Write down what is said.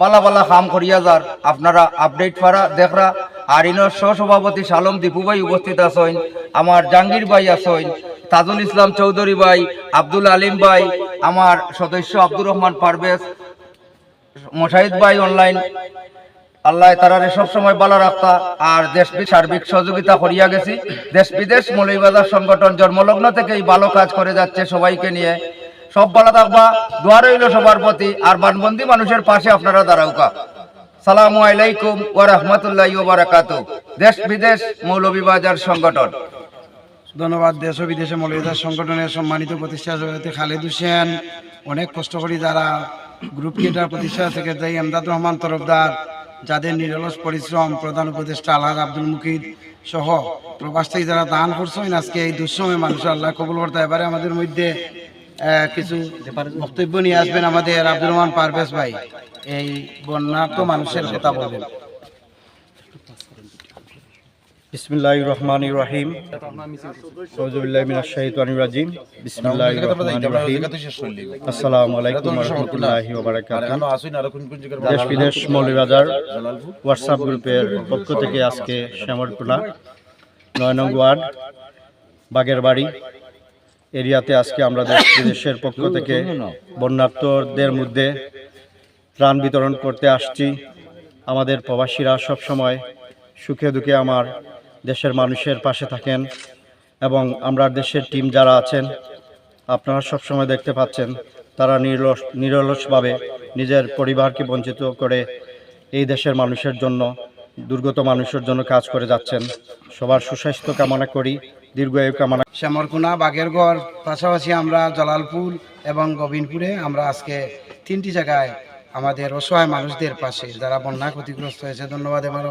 বালা বালা কাম করিয়া যার। আপনারা আপডেট পারা দেখরা। আর ইনোর সহসভাপতি সালম দীপু ভাই উপস্থিত আছেন, আমার জাহাঙ্গীর ভাই আছেন, তাজুল ইসলাম চৌধুরী ভাই, আব্দুল আলিম ভাই, আমার সদস্য আব্দুর রহমান পারভেজ, মোশাহিদ ভাই অনলাইন আল্লাহ তারারে সবসময় ভালো রাখতা। আর দেশ সার্বিক সহযোগিতা করিয়া গেছি। দেশ বিদেশ মৌলবাজার সংগঠন জন্মলগ্ন থেকেই ভালো কাজ করে যাচ্ছে সবাইকে নিয়ে। সব ভালো থাকবা দোয়া রইল সবার প্রতি, আর বানবন্দি মানুষের পাশে আপনারা দাঁড়াউকা। সালামু আলাইকুম ওয়া রাহমাতুল্লাহি ওয়া বারাকাতুহু। দেশ বিদেশ মৌলভীবাজার সংগঠন। ধন্যবাদ, দেশ ও বিদেশে মৌলবাদ সংগঠনের সম্মানিত প্রতিষ্ঠা খালেদ হোসেন অনেক কষ্ট করি যারা গ্রুপ কেটার প্রতিষ্ঠা থেকে যাই এমদাদ রহমান তরফদার, যাদের নিরলস পরিশ্রম, প্রধান উপদেষ্টা আল্লাহ আব্দুল মুকিদ সহ প্রবাস থেকে যারা দান করছেন আজকে এই দুঃসময় মানুষ আল্লাহ কবুল করতে এবারে আমাদের মধ্যে কিছু বক্তব্য নিয়ে আসবেন আমাদের আব্দুর রহমান পারভেজ ভাই। এই বন্যার্থ মানুষের কথা বলবেন। বিসমিল্লাহির রহমানির রহিম। আউযুবিল্লাহি মিনাশ শাইতানির রাজিম। বিসমিল্লাহির রহমানির রহিম। আসসালামু আলাইকুম ওয়া রাহমাতুল্লাহি ওয়া বারাকাতুহু। দেশ বিদেশ হোয়াটসঅ্যাপ গ্রুপের পক্ষ থেকে আজকে শ্যামরকুলা নয় নং ওয়ার্ড বাগেরবাড়ি। এরিয়াতে আজকে আমরা দেশ বিদেশের পক্ষ থেকে বন্যার্থদের মধ্যে ত্রাণ বিতরণ করতে আসছি। আমাদের প্রবাসীরা সব সময় সুখে দুঃখে আমার দেশের মানুষের পাশে থাকেন এবং আমরা দেশের টিম যারা আছেন, আপনারা সব সময় দেখতে পাচ্ছেন, তারা নিরলস নিরলসভাবে নিজের পরিবারকে বঞ্চিত করে এই দেশের মানুষের জন্য দুর্গত মানুষের জন্য কাজ করে যাচ্ছেন। সবার সুস্বাস্থ্য কামনা করি, দীর্ঘায়ু কামনা শ্যামরকুনা বাগেরগড় পাশাপাশি আমরা জলালপুর এবং গোবিন্দপুরে আমরা আজকে তিনটি জায়গায় আমাদের অসহায় মানুষদের পাশে, যারা বন্যা ক্ষতিগ্রস্ত হয়েছে, ধন্যবাদ এবার